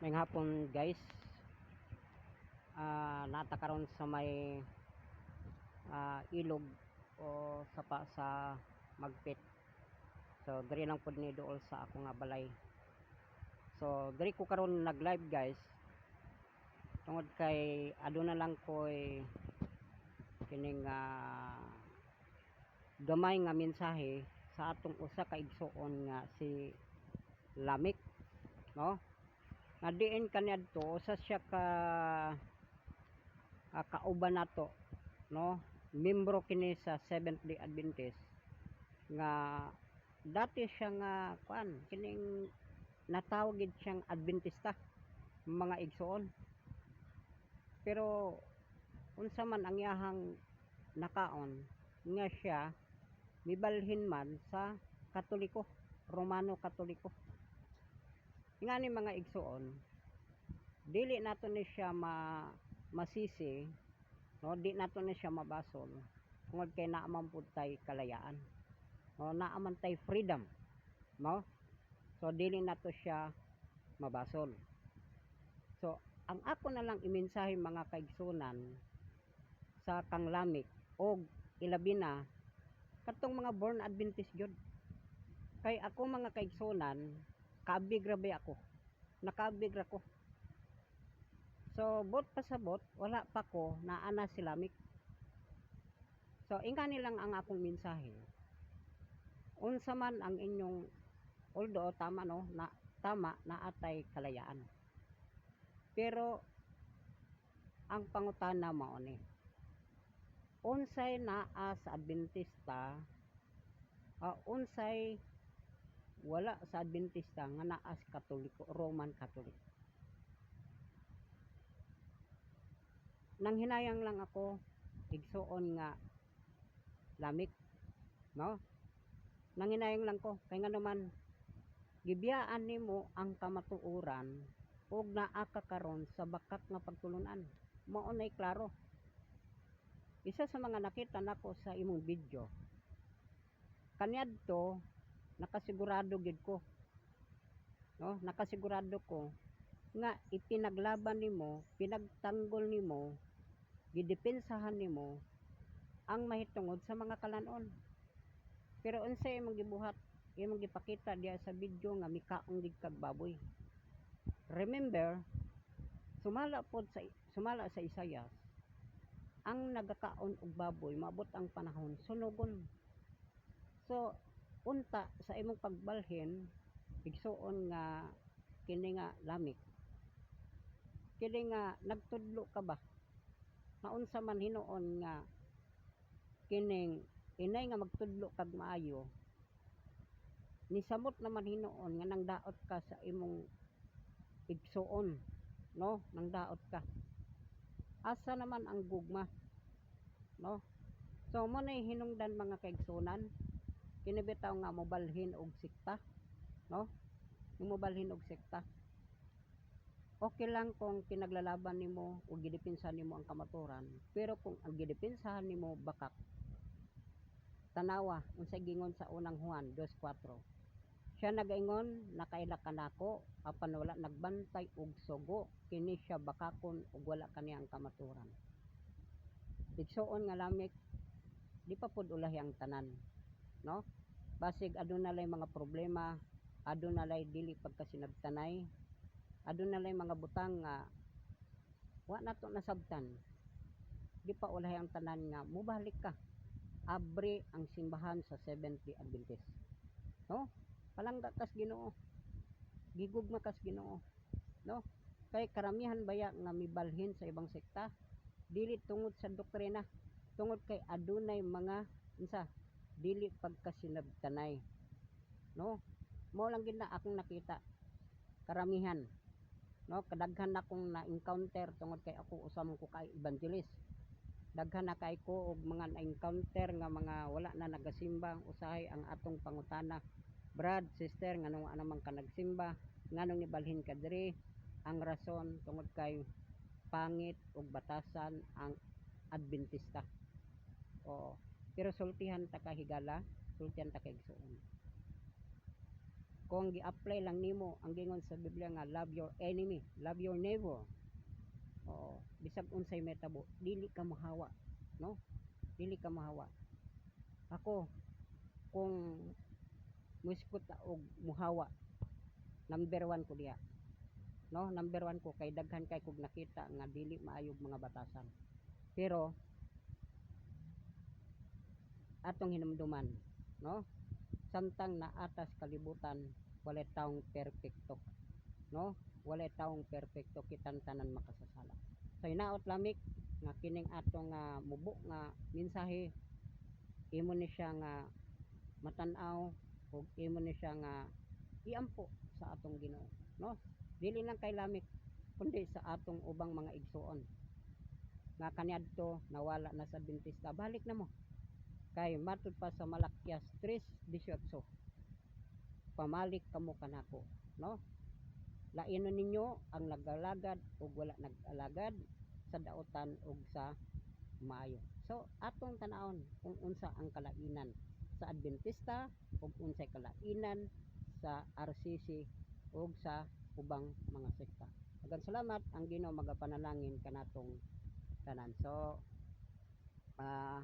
May hapon guys. Ah, nata karon sa may ah, ilog o sa pa sa magpit. So diri lang pud ni dool sa ako nga balay. So diri ko karon nag-live guys. Tungod kay aduna lang ko'y kining ah, gamay nga mensahe sa atong usa ka igsuon nga si Lamik no nga diin kaniadto usa siya ka uh, kauban nato no? Membro kini sa Seventh Day Adventist nga dati siya nga kuan kining natawag gid siyang Adventista mga igsoon. Pero unsa man ang iyahang nakaon nga siya mibalhin man sa Katoliko Romano Katoliko nga ni mga igsuon dili nato ni siya ma masisi no? Di nato ni siya mabasol. Tungod kay naa man pud tay kalayaan. No naa man tay freedom no? So dili nato siya mabasol. So ang ako na lang imensahe mga kaigsunan sa kanglamik og ilabi na katong mga born adventist gyud kay ako mga kaigsunan kabig rabi ako? Nakabig ra ko. So bot pasabot wala pa ko naana silamik so ingani lang ang akong mensahe. Unsa man ang inyong although tama no na tama na atay kalayaan. Pero ang pangutana mao ni unsay naa sa adventista uh, unsay wala sa Adventista nga naa sa Katoliko, Roman Catholic. Nang hinayang lang ako igsuon nga lamik, no? Nang hinayang lang ko kay nga naman gibiyaan nimo ang kamatuoran ug naa ka karon sa bakak nga pagtulunan. Mao nay klaro. Isa sa mga nakita nako sa imong video kaniadto nakasigurado gid ko. No nakasigurado ko nga ipinaglaban nimo pinagtanggol nimo gidepensahan nimo ang mahitungod sa mga kalanon. Pero unsay imong gibuhat imong gipakita diya sa video nga mikaong gid kag baboy. Remember sumala pod sa sumala sa Isayas ang nagakaon og baboy maabot ang panahon sunugon. So unta sa imong pagbalhin igsuon nga kini nga lamik kini nga nagtudlo ka ba? Naunsa man hinuon nga kining inay nga magtudlo kag maayo? Nisamot naman hinuon nga nang daot ka sa imong igsuon no? Nang daot ka. Asa naman ang gugma no? So mo na hinungdan mga kaigsunan kinibitaw nga mobalhin og sikta no? Mobalhin og sikta. Okay lang kung kinaglalaban nimo o gidipinsahan nimo ang kamaturan pero kung ang gidipinsahan nimo bakak tanawa unsay gingon sa unang Juan 2:4 siya nagaingon nakaila kanako apan wala nagbantay og sugo kini siya bakakon ug wala kaniya ang kamaturan. Igsuon nga lamik di pa pud ulahi ang tanan no? Basig aduna lay mga problema aduna lay dili pagkasinabtanay aduna lay mga butang nga wa nato nasabtan. Di pa ulahi ang tanan nga mubalik ka. Abre ang simbahan sa 70 Adventist no? Palangga kas Ginoo gigugma kas Ginoo no? Kay karamihan baya nga mibalhin sa ibang sekta dili tungod sa doktrina tungod kay adunay mga unsa dili pagkasinabtanay no? Mo lang gid na akong nakita karamihan no? Kadaghan na akong na-encounter tungod kay ako usam ko kay evangelist. Daghan na kay ko og mga na-encounter nga mga wala na nagasimba usahay ang atong pangutana. Brad sister nganong anamang ka nagsimba nganong nibalhin ka diri ang rason tungod kay pangit ug batasan ang adventista. O pero sultihan ta kahigala sultihan ta kay igsuon kung gi-apply lang nimo ang gingon sa Biblia nga love your enemy, love your neighbor. Oo, bisag unsay metabo, dili ka mahawa, no? Dili ka mahawa. Ako kung muskot ta og muhawa, number one ko diya. No, number one ko kay daghan kay kog nakita nga dili maayog mga batasan. Pero atong hinumduman, no? Samtang naatas kalibutan, walay taong perpekto, no? Walay taong perpekto kitan tanan makasasala. So hinaot lamik nga kining atong nga mubo nga mensahe imo ni siya nga matan-aw ug imo ni siya nga iampo sa atong Ginoo, no? Dili lang kay lamik kundi sa atong ubang mga igsuon nga kaniadto nawala na sa Adventista balik na mo kay matud pa sa Malakyas 3:18 pamalik kamo kanako no? Lainon ninyo ang nagalagad ug wala nag-alagad sa daotan ug sa maayo. So atong tan-awon kung unsa ang kalainan sa Adventista ug unsay kalainan sa RCC ug sa ubang mga sekta. Daghang salamat ang Ginoo magapanalangin kanatong tanan. So ah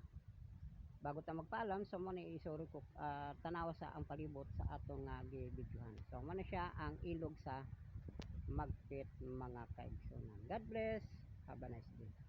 bago ta magpaalam so mo ni isuri ko ah, tanawa sa ang palibot sa atong nga gibidyohan so mo siya ang ilog sa magpit mga kaigsunan. God bless. Have a nice day